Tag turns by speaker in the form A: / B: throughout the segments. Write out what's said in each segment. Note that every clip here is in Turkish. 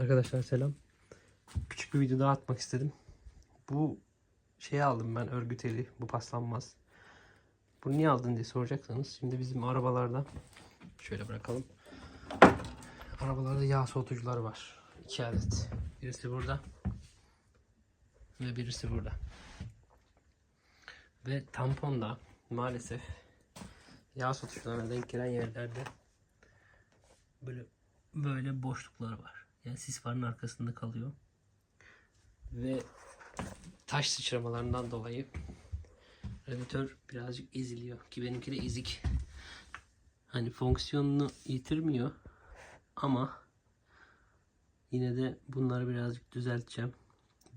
A: Arkadaşlar selam. Küçük bir video daha atmak istedim. Bu şeyi aldım ben örgü teli. Bu paslanmaz. Bunu niye aldın diye soracaksanız. Şimdi bizim arabalarda şöyle bırakalım. Arabalarda yağ soğutucular var. İki adet. Birisi burada. Ve birisi burada. Ve tamponda maalesef yağ soğutucularına denk gelen yerlerde böyle böyle boşluklar var. Yani sis farın arkasında kalıyor. Ve taş sıçramalarından dolayı radyatör birazcık eziliyor. Ki benimki de ezik. Hani fonksiyonunu yitirmiyor. Ama yine de bunları birazcık düzelteceğim.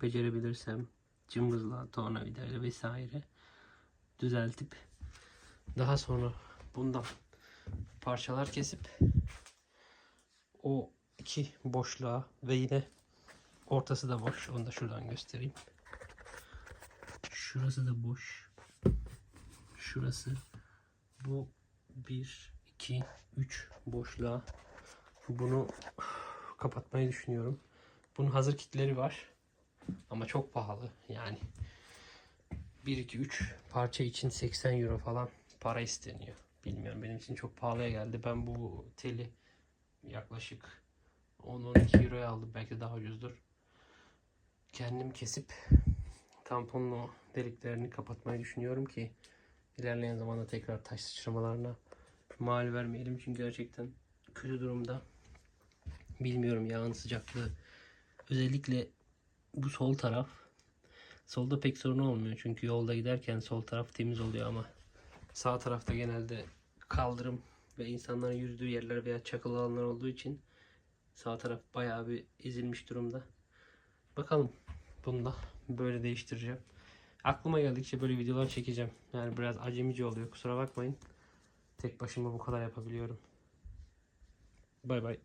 A: Becerebilirsem cımbızla, tornavidayla vesaire düzeltip daha sonra bundan parçalar kesip o iki boşluğa ve yine ortası da boş. Onu da şuradan göstereyim. Şurası da boş. Şurası. Bu 1, 2, 3 boşluğa bunu kapatmayı düşünüyorum. Bunun hazır kitleri var. Ama çok pahalı. Yani 1, 2, 3 parça için 80 euro falan para isteniyor. Bilmiyorum benim için çok pahalıya geldi. Ben bu teli yaklaşık 10-12 euroya aldım. Belki daha ucuzdur. Kendim kesip tamponlu deliklerini kapatmayı düşünüyorum ki ilerleyen zamanda tekrar taş sıçramalarına mal vermeyelim. Çünkü gerçekten kötü durumda. Bilmiyorum yağın sıcaklığı. Özellikle bu sol taraf solda pek sorun olmuyor. Çünkü yolda giderken sol taraf temiz oluyor ama sağ tarafta genelde kaldırım ve insanların yüzdüğü yerler veya çakılı alanlar olduğu için sağ taraf bayağı bir ezilmiş durumda. Bakalım bunu da böyle değiştireceğim. Aklıma geldikçe böyle videolar çekeceğim. Yani biraz acemici oluyor kusura bakmayın. Tek başıma bu kadar yapabiliyorum. Bay bay.